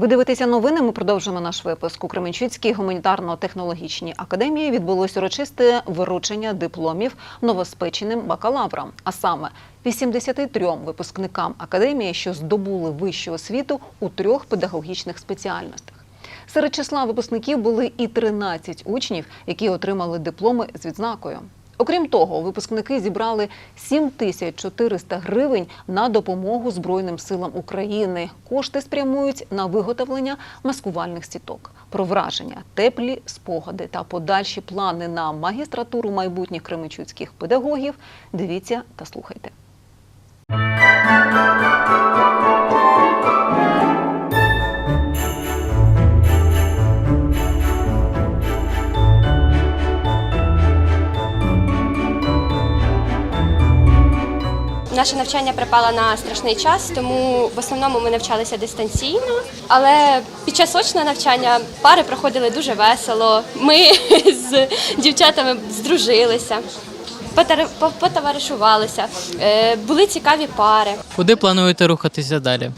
Ви дивитеся новини. Ми продовжуємо наш випуск. У Кременчуцькій гуманітарно-технологічній академії відбулось урочисте виручення дипломів новоспеченим бакалаврам, а саме 83 випускникам академії, що здобули вищу освіту у трьох педагогічних спеціальностях. Серед числа випускників були і 13 учнів, які отримали дипломи з відзнакою. Окрім того, випускники зібрали 7400 гривень на допомогу Збройним силам України. Кошти спрямують на виготовлення маскувальних сіток. Про враження, теплі спогади та подальші плани на магістратуру майбутніх кременчуцьких педагогів. Дивіться та слухайте. Наше навчання припало на страшний час, тому в основному ми навчалися дистанційно. Але під час очного навчання пари проходили дуже весело. Ми з дівчатами здружилися, потоваришувалися. Е, Були цікаві пари. Куди плануєте рухатися далі?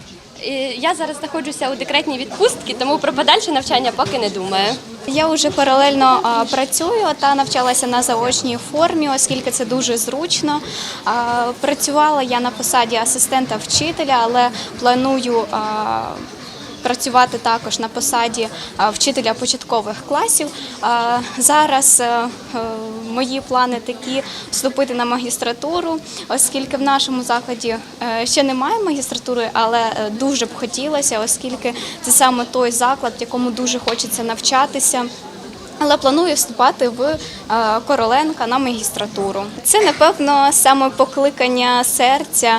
Я зараз знаходжуся у декретній відпустці, тому про подальше навчання поки не думаю. Я вже паралельно працюю та навчалася на заочній формі, оскільки це дуже зручно. Працювала я на посаді асистента вчителя, але планую працювати також на посаді вчителя початкових класів. Зараз е, е, мої плани такі вступити на магістратуру, оскільки в нашому закладі е, ще немає магістратури, але е, дуже б хотілося, оскільки це саме той заклад, в якому дуже хочеться навчатися. Але планую вступати в е, Короленка на магістратуру. Це напевно саме покликання серця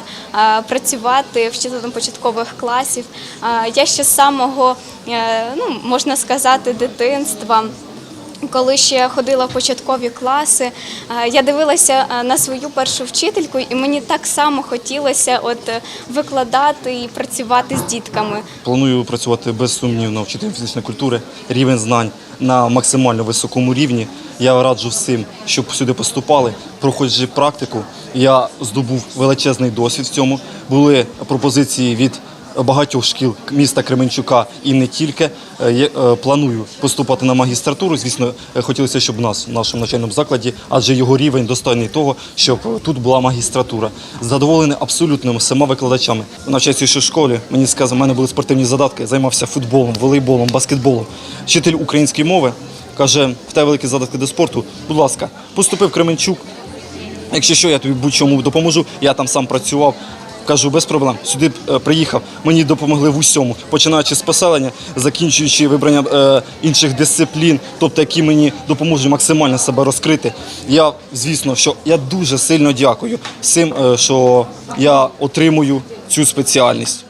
працювати вчителем початкових класів. Я ще з самого ну можна сказати дитинства. Коли ще ходила в початкові класи, е, я дивилася е, на свою першу вчительку, і мені так само хотілося от е, викладати і працювати з дітками. Планую працювати без сумнівно вчителем фізичної культури, рівень знань на максимально високому рівні. Я раджу всім, щоб сюди поступали. Проходячи практику, я здобув величезний досвід в цьому. Були пропозиції від багатьох шкіл міста Кременчука і не тільки. Е, е, Планую поступати на магістратуру. Звісно, е, хотілося, щоб нас в нашому навчальному закладі, адже його рівень достойний того, щоб тут була магістратура. Задоволений абсолютно всіма викладачами. Навчаюся ще в школі. Мені сказали, в мене були спортивні задатки. Займався футболом, волейболом, баскетболом. Вчитель української мови каже: в тебе великі задатки до спорту. Будь ласка, поступив Кременчук. Якщо що, я тобі будь-чому допоможу. Я там сам працював. Кажу, без проблем. Сюди е, приїхав. Мені допомогли в усьому, починаючи з поселення, закінчуючи вибрання е, інших дисциплін, тобто які мені допоможуть максимально себе розкрити. Я, звісно, що я дуже сильно дякую всім, е, що я отримую цю спеціальність.